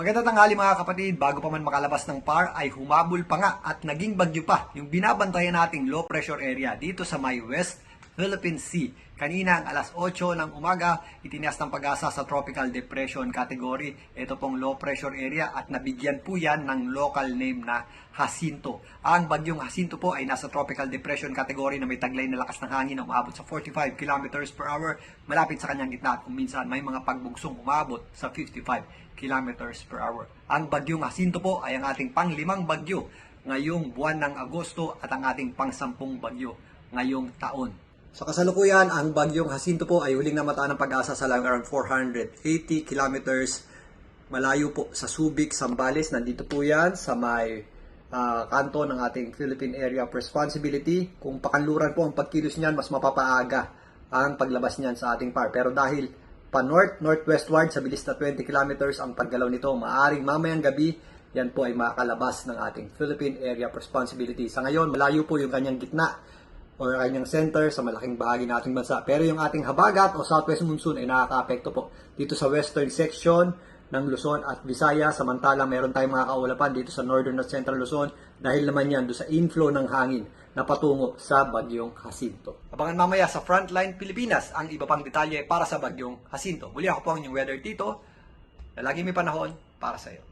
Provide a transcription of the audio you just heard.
Magandang tanghali mga kapatid, bago pa man makalabas ng PAR ay humabol pa nga at naging bagyo pa yung binabantayan nating low pressure area dito sa may West Philippine Sea. Kanina ang alas 8 ng umaga, itinias ng pag-asa sa Tropical Depression category. Ito pong low pressure area at nabigyan po yan ng local name na Jacinto. Ang bagyong Jacinto po ay nasa Tropical Depression category na may taglay na lakas ng hangin na umabot sa 45 kilometers per hour malapit sa kanyang gitna at kung minsan may mga pagbugsong umabot sa 55 kilometers per hour. Ang bagyong Jacinto po ay ang ating panglimang bagyo ngayong buwan ng Agosto at ang ating pangsampung bagyo ngayong taon. Sa kasalukuyan, ang bagyong Jacinto po ay huling namataan ng pag-asa sa lang around 480 kilometers malayo po sa Subic, Sambales. Nandito po yan sa may ah, kanto ng ating Philippine Area of Responsibility. Kung pakanluran po ang pagkilos niyan, mas mapapaaga ang paglabas niyan sa ating par. Pero dahil pa north northwestward sa bilis na 20 kilometers ang paggalaw nito, maaring mamayang gabi yan po ay makakalabas ng ating Philippine Area of Responsibility. Sa ngayon, malayo po yung kanyang gitna or kanyang center sa malaking bahagi ng ating bansa. Pero yung ating habagat o southwest monsoon ay nakaka-apekto po dito sa western section ng Luzon at Visaya. Samantala, meron tayong mga kaulapan dito sa northern at central Luzon dahil naman yan doon sa inflow ng hangin na patungo sa bagyong Jacinto. Abangan mamaya sa Frontline Pilipinas ang iba pang detalye para sa bagyong Jacinto. Muli ako po ang inyong weather tito na lagi may panahon para sa iyo.